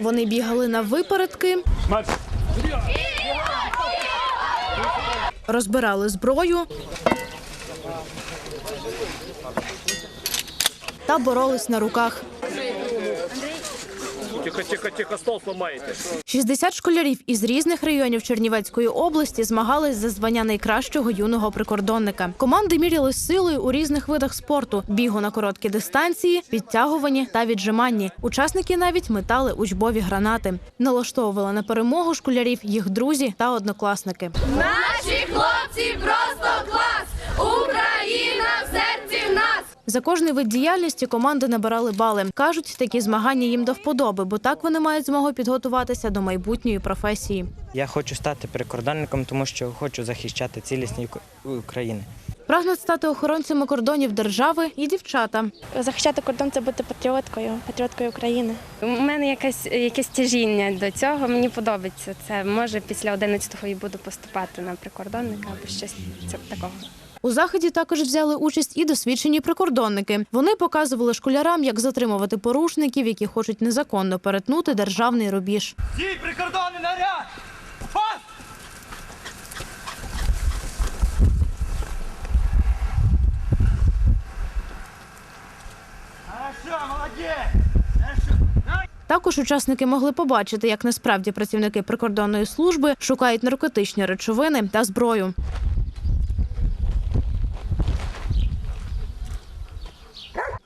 Вони бігали на випередки, розбирали зброю та боролись на руках. Тихо, тихо, тихо, стол сломаєте. 60 школярів із різних районів Чернівецької області змагались за звання найкращого юного прикордонника. Команди мірялись силою у різних видах спорту: бігу на короткі дистанції, підтягуванні та віджиманні. Учасники навіть метали учбові гранати. Налаштовували на перемогу школярів їх друзі та однокласники. Наші За кожний вид діяльності команди набирали бали. кажуть, такі змагання їм до вподоби, бо так вони мають змогу підготуватися до майбутньої професії. Я хочу стати прикордонником, тому що хочу захищати цілісність Ук- України. Прагнуть стати охоронцями кордонів держави і дівчата. Захищати кордон це бути патріоткою, патріоткою України. У мене якесь якесь тяжіння до цього. Мені подобається це. Може, після 11-го і буду поступати на прикордонника або щось це- такого. У заході також взяли участь і досвідчені прикордонники. Вони показували школярам, як затримувати порушників, які хочуть незаконно перетнути державний рубіж. Всі прикордонний наряд! Фас! Хорошо, молодець! Також учасники могли побачити, як насправді працівники прикордонної служби шукають наркотичні речовини та зброю.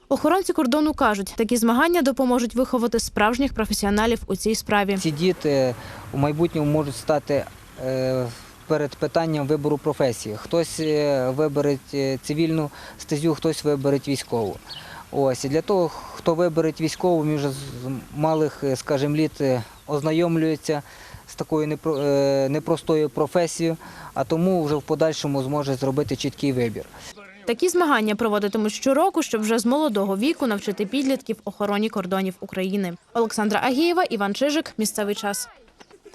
Охоронці кордону кажуть, такі змагання допоможуть виховати справжніх професіоналів у цій справі. Ці діти у майбутньому можуть стати е, перед питанням вибору професії. Хтось е, вибере цивільну стезю, хтось вибере військову. Ось і для того, хто вибере військову, з малих, е, скажімо, літ ознайомлюється з такою непро- непростою професією, а тому вже в подальшому зможе зробити чіткий вибір. Такі змагання проводитимуть щороку, щоб вже з молодого віку навчити підлітків охороні кордонів України. Олександра Агієва, Іван Чижик. Місцевий час.